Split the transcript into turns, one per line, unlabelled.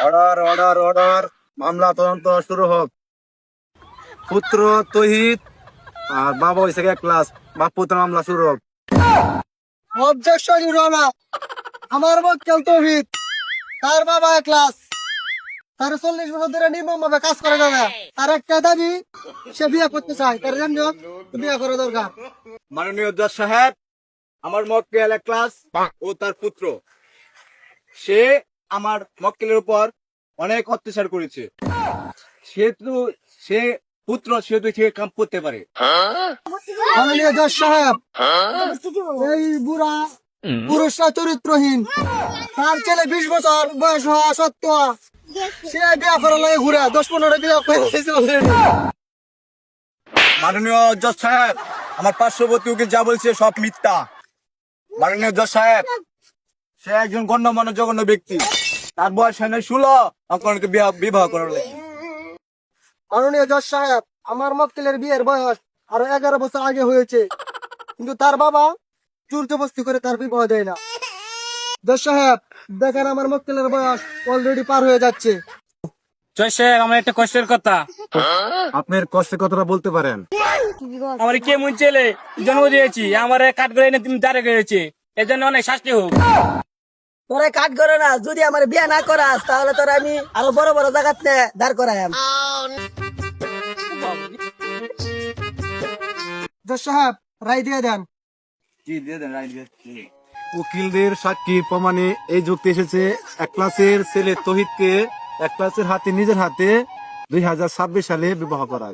Order order order. মামলা তদন্ত শুরু হোক। পুত্র তহিত আর বাবা হয়েছে এক ক্লাস। বাপ পুত্র মামলা শুরু হোক।
Objection your honour. আমার মক্কেল তৌহিদ তার বাবা ক্লাস। তার চল্লিশ বছর ধরে নির্মম ভাবে কাজ করে যাবে তার একটা দাবি সে বিয়ে করতে চায়। তার জন্য বিয়ে করা দরকার।
মাননীয় জজ সাহেব আমার মক্কেল এক ক্লাস ও তার পুত্র। সে আমার মক্কেলের উপর অনেক অত্যাচার করেছে। সেহেতু সে পুত্র সেহেতু সে কাম করতে পারে।
মাননীয় জজ সাহেব এই বুড়া পুরুষরা চরিত্রহীন। তার ছেলে বিশ বছর বয়স হওয়া সত্ত্বেও সে বিয়ে করার লাগে ঘুরে দশ পনেরো বিয়ে করে
মাননীয় জজ সাহেব আমার পার্শ্ববর্তী উকিল যা বলছে সব মিথ্যা। মাননীয় জজ সাহেব সে একজন গণ্যমান্য জঘন্য ব্যক্তি। তার বয়স হয় না ষোলো আপনাকে বিবাহ করার লাগে।
মাননীয় জজ সাহেব আমার মক্কেলের বিয়ের বয়স আরও এগারো বছর আগে হয়েছে কিন্তু তার বাবা চুর জবস্তি করে তার বিবাহ দেয় না। জজ সাহেব দেখেন আমার মক্কেলের বয়স অলরেডি পার হয়ে যাচ্ছে।
জয় সাহেব আমার একটা কষ্টের কথা।
আপনার কষ্টের কথাটা বলতে পারেন।
আমার কেমন ছেলে জন্ম দিয়েছি আমার কাঠ করে এনে তুমি দাঁড়ে গেছে এর জন্য অনেক শাস্তি হোক।
তোরা কাট করে না যদি আমার বিয়ে না করাস তাহলে তোরা আমি আরও বড় বড় জায়গাতে দাঁড়
সাহেব রায় দিয়ে দেন।
উকিলদের সাক্ষী প্রমাণে এই যুক্তি এসেছে এক ক্লাসের ছেলে তহিদকে এক ক্লাসের হাতে নিজের হাতে দুই হাজার ছাব্বিশ সালে বিবাহ করা